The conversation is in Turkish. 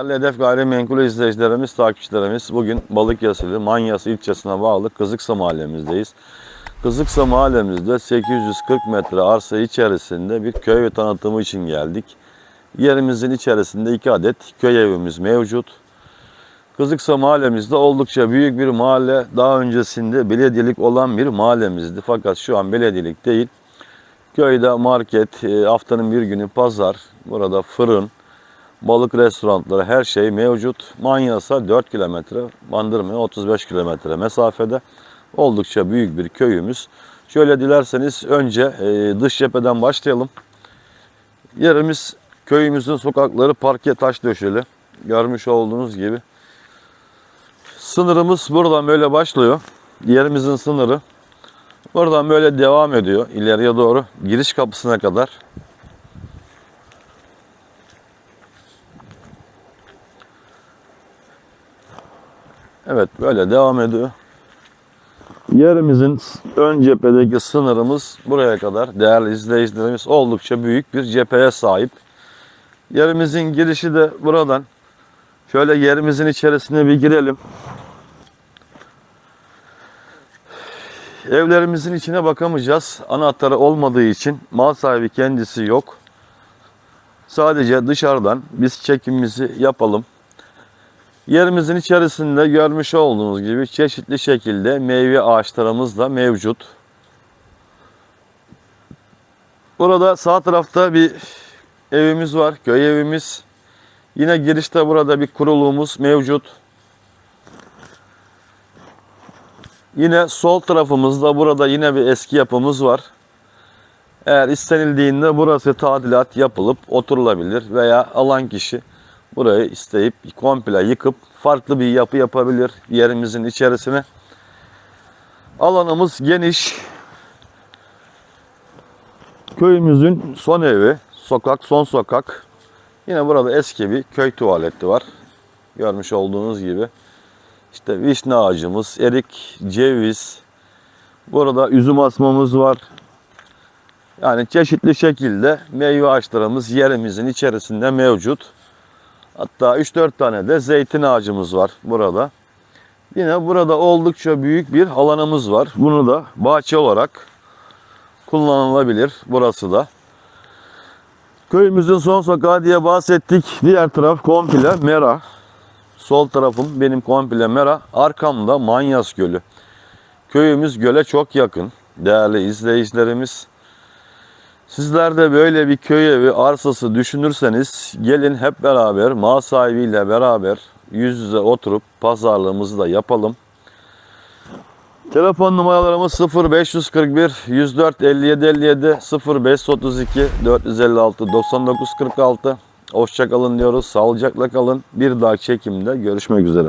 Değerli Hedef Gayrimenkul izleyicilerimiz, takipçilerimiz bugün Balıkesirli Manyas ilçesine bağlı Kızıksa mahallemizdeyiz. Kızıksa mahallemizde 840 metre arsa içerisinde bir köy tanıtımı için geldik. Yerimizin içerisinde iki adet köy evimiz mevcut. Kızıksa mahallemizde oldukça büyük bir mahalle. Daha öncesinde belediyelik olan bir mahallemizdi. Fakat şu an belediyelik değil. Köyde market, e, haftanın bir günü pazar, burada fırın, balık restoranları her şey mevcut. Manyas'a 4 kilometre, Bandırma'ya 35 kilometre mesafede. Oldukça büyük bir köyümüz. Şöyle dilerseniz önce e, dış cepheden başlayalım. Yerimiz köyümüzün sokakları parke taş döşeli. Görmüş olduğunuz gibi. Sınırımız buradan böyle başlıyor. Yerimizin sınırı. Buradan böyle devam ediyor ileriye doğru giriş kapısına kadar. Evet böyle devam ediyor. Yerimizin ön cephedeki sınırımız buraya kadar değerli izleyicilerimiz oldukça büyük bir cepheye sahip. Yerimizin girişi de buradan. Şöyle yerimizin içerisine bir girelim. Evlerimizin içine bakamayacağız. Anahtarı olmadığı için mal sahibi kendisi yok. Sadece dışarıdan biz çekimimizi yapalım. Yerimizin içerisinde görmüş olduğunuz gibi çeşitli şekilde meyve ağaçlarımız da mevcut. Burada sağ tarafta bir evimiz var, köy evimiz. Yine girişte burada bir kuruluğumuz mevcut. Yine sol tarafımızda burada yine bir eski yapımız var. Eğer istenildiğinde burası tadilat yapılıp oturulabilir veya alan kişi burayı isteyip komple yıkıp farklı bir yapı yapabilir yerimizin içerisine. Alanımız geniş. Köyümüzün son evi, sokak son sokak. Yine burada eski bir köy tuvaleti var. Görmüş olduğunuz gibi. İşte vişne ağacımız, erik, ceviz. Burada üzüm asmamız var. Yani çeşitli şekilde meyve ağaçlarımız yerimizin içerisinde mevcut. Hatta 3-4 tane de zeytin ağacımız var burada. Yine burada oldukça büyük bir alanımız var. Bunu da bahçe olarak kullanılabilir burası da. Köyümüzün son sokağı diye bahsettik. Diğer taraf komple mera. Sol tarafım benim komple mera. Arkamda Manyas Gölü. Köyümüz göle çok yakın. Değerli izleyicilerimiz. Sizler de böyle bir köy evi arsası düşünürseniz gelin hep beraber mal sahibiyle beraber yüz yüze oturup pazarlığımızı da yapalım. Telefon numaralarımız 0541 104 57 57 0532 456 99 46. Hoşçakalın diyoruz. Sağlıcakla kalın. Bir dahaki çekimde görüşmek üzere.